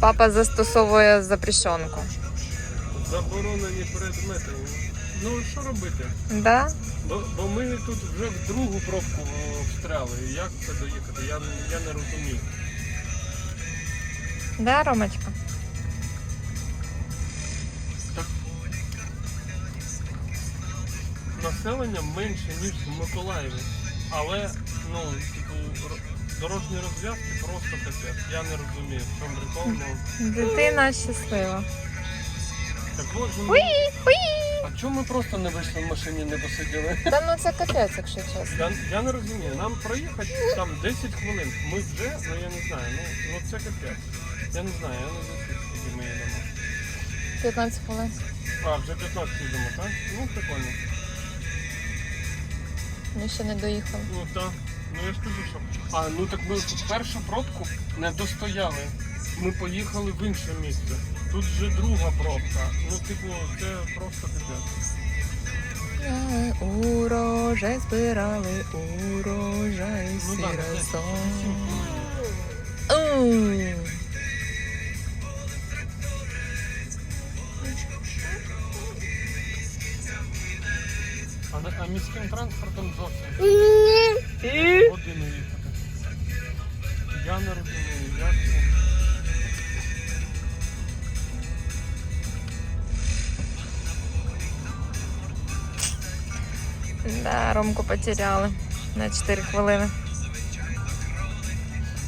Папа застосовує запрещенку. Заборонені предмети. Ну що робити? Да? Бо, бо ми тут вже в другу пробку встряли. Як це доїхати? Я, я не розумію. Да, Ромочка? Населення менше, ніж в Миколаєві. Але, ну, типу, дорожні розв'язки просто капець. Я не розумію, в чому прикол, ну. Дитина щаслива. Так от же, ну, Уї, уї. а чому ми просто не вийшли в машині, не посиділи? Та ну це капець, якщо чесно. Я, я не розумію. Нам проїхати там 10 хвилин. Ми вже, ну я не знаю, ну, ну це капець. Я не знаю, я не знаю, скільки ми їдемо. 15 хвилин. А, вже 15 їдемо, так? Ну, прикольно. Ми ще не доїхали. Ну так. Ну я ж кажу, що. А, ну так ми першу пробку не достояли. Ми поїхали в інше місце. Тут вже друга пробка. Ну, типу, це просто капець. Е, Урожай збирали, урожай Ну всі А, на- а міським транспортом зовсім І? годину їхати. Я не розумію, як це. Да, Ромку потеряли на 4 хвилини.